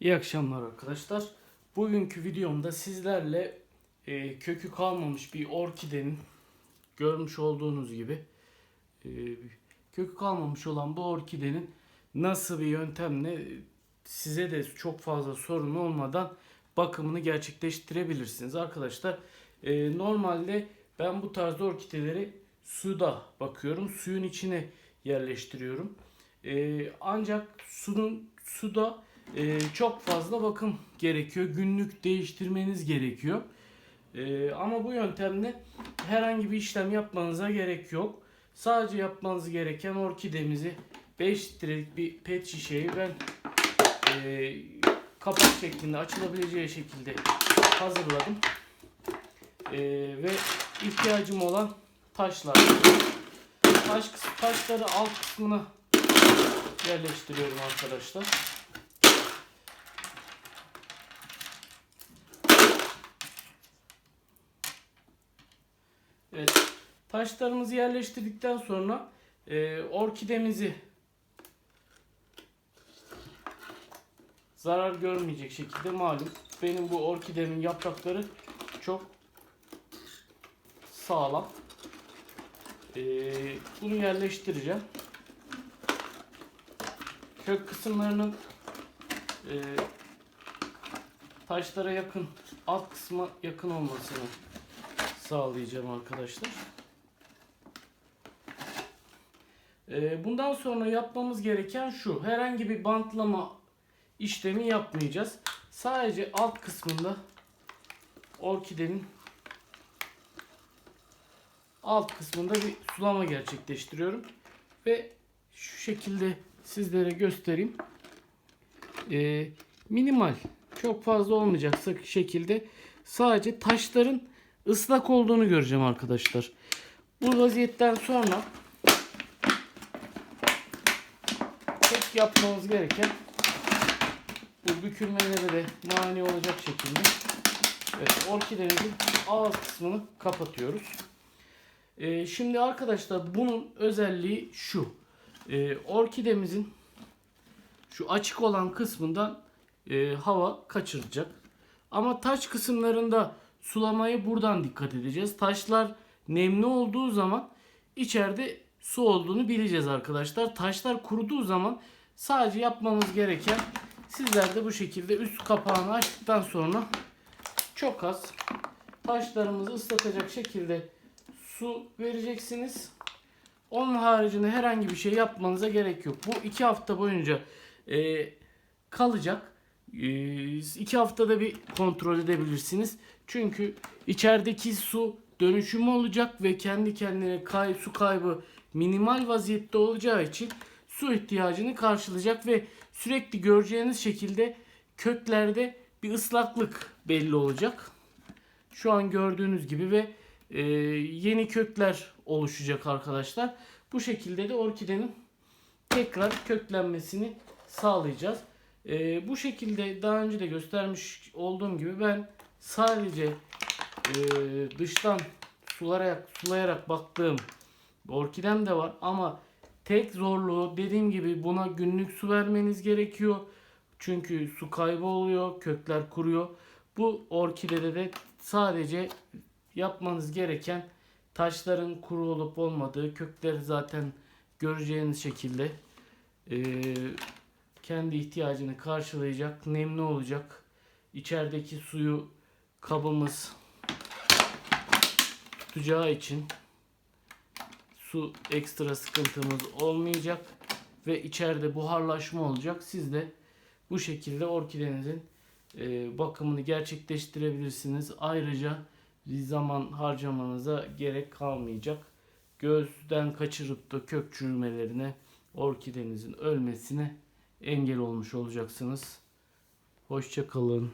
İyi akşamlar arkadaşlar. Bugünkü videomda sizlerle e, kökü kalmamış bir orkidenin görmüş olduğunuz gibi e, kökü kalmamış olan bu orkidenin nasıl bir yöntemle size de çok fazla sorun olmadan bakımını gerçekleştirebilirsiniz. Arkadaşlar e, normalde ben bu tarz orkideleri suda bakıyorum. Suyun içine yerleştiriyorum. E, ancak sunun suda e, çok fazla bakım gerekiyor. Günlük değiştirmeniz gerekiyor. E, ama bu yöntemle herhangi bir işlem yapmanıza gerek yok. Sadece yapmanız gereken orkidemizi 5 litrelik bir pet şişeyi ben e, kapak şeklinde açılabileceği şekilde hazırladım. E, ve ihtiyacım olan taşlar. Taş, taşları alt kısmına yerleştiriyorum arkadaşlar. Evet. Taşlarımızı yerleştirdikten sonra e, orkidemizi zarar görmeyecek şekilde malum benim bu orkidemin yaprakları çok sağlam. E, bunu yerleştireceğim. Kök kısımlarının e, taşlara yakın alt kısma yakın olmasını sağlayacağım arkadaşlar. Ee, bundan sonra yapmamız gereken şu. Herhangi bir bantlama işlemi yapmayacağız. Sadece alt kısmında orkidenin alt kısmında bir sulama gerçekleştiriyorum. Ve şu şekilde sizlere göstereyim. Ee, minimal çok fazla olmayacak şekilde sadece taşların ıslak olduğunu göreceğim arkadaşlar. Bu vaziyetten sonra tek yapmamız gereken bu bükülmelere de mani olacak şekilde evet, orkidemizin ağız kısmını kapatıyoruz. Ee, şimdi arkadaşlar bunun özelliği şu. Ee, orkidemizin şu açık olan kısmından e, hava kaçıracak. Ama taç kısımlarında Sulamaya buradan dikkat edeceğiz. Taşlar nemli olduğu zaman içeride su olduğunu bileceğiz arkadaşlar. Taşlar kuruduğu zaman sadece yapmamız gereken sizler de bu şekilde üst kapağını açtıktan sonra çok az taşlarımızı ıslatacak şekilde su vereceksiniz. Onun haricinde herhangi bir şey yapmanıza gerek yok. Bu iki hafta boyunca e, kalacak. E, iki haftada bir kontrol edebilirsiniz. Çünkü içerideki su dönüşümü olacak ve kendi kendine kay, su kaybı minimal vaziyette olacağı için su ihtiyacını karşılayacak ve sürekli göreceğiniz şekilde köklerde bir ıslaklık belli olacak. Şu an gördüğünüz gibi ve e, yeni kökler oluşacak arkadaşlar. Bu şekilde de orkidenin tekrar köklenmesini sağlayacağız. E, bu şekilde daha önce de göstermiş olduğum gibi ben sadece e, dıştan sulayarak, sulayarak baktığım orkidem de var ama tek zorluğu dediğim gibi buna günlük su vermeniz gerekiyor. Çünkü su kaybı oluyor, kökler kuruyor. Bu orkidede de sadece yapmanız gereken taşların kuru olup olmadığı, kökleri zaten göreceğiniz şekilde e, kendi ihtiyacını karşılayacak, nemli olacak. İçerideki suyu kabımız tutacağı için su ekstra sıkıntımız olmayacak ve içeride buharlaşma olacak. Siz de bu şekilde orkidenizin e, bakımını gerçekleştirebilirsiniz. Ayrıca zaman harcamanıza gerek kalmayacak. Gözden kaçırıp da kök çürümelerine, orkidenizin ölmesine engel olmuş olacaksınız. Hoşça kalın.